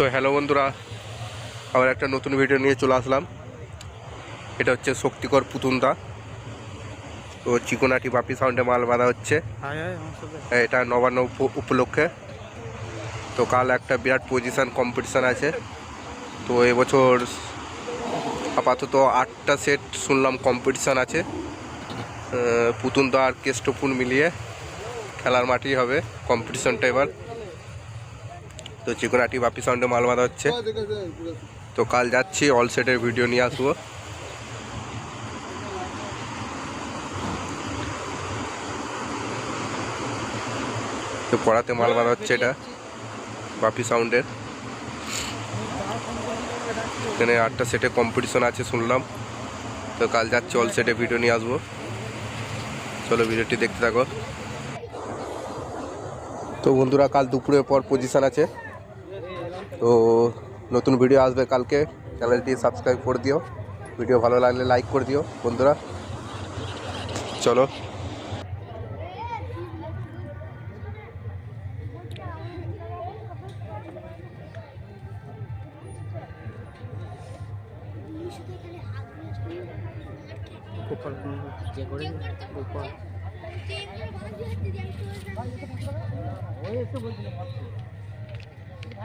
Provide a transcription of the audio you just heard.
তো হ্যালো বন্ধুরা আবার একটা নতুন ভিডিও নিয়ে চলে আসলাম। এটা হচ্ছে শক্তিকর পুতুনদা তো চিকোনাটি বাপি সাউন্ডে মাল বাঁধা হচ্ছে। এটা নবান্ন উপ- উপলক্ষে। তো কাল একটা বিরাট পজিশান কম্পিটিশান আছে। তো এবছর আপাতত আটটা সেট শুনলাম কম্পিটিশান আছে। পুতুনদা আর কেষ্টপুর মিলিয়ে খেলার মাঠেই হবে কম্পিটিশানটা এবার। তো চিকোনাটি বাপি সাউন্ডে মাল বাঁধা হচ্ছে। তো কাল যাচ্ছি অল সেটের ভিডিও নিয়ে আসব। তো পড়াতে মাল বাঁধা হচ্ছে এটা, বাপি সাউন্ডের। এখানে আটটা সেটে কম্পিটিশন আছে শুনলাম। তো কাল যাচ্ছি অল সেটে ভিডিও নিয়ে আসব। চলো ভিডিওটি দেখতে থাকো। তো বন্ধুরা, কাল দুপুরের পর পজিশন আছে। তো নতুন ভিডিও আসবে কালকে চ্যানেলটি সাবস্ক্রাইব করে দিও। ভিডিও ভালো লাগলে লাইক করে দিও, বন্ধুরা। চলো। ওই একটু বলছিলাম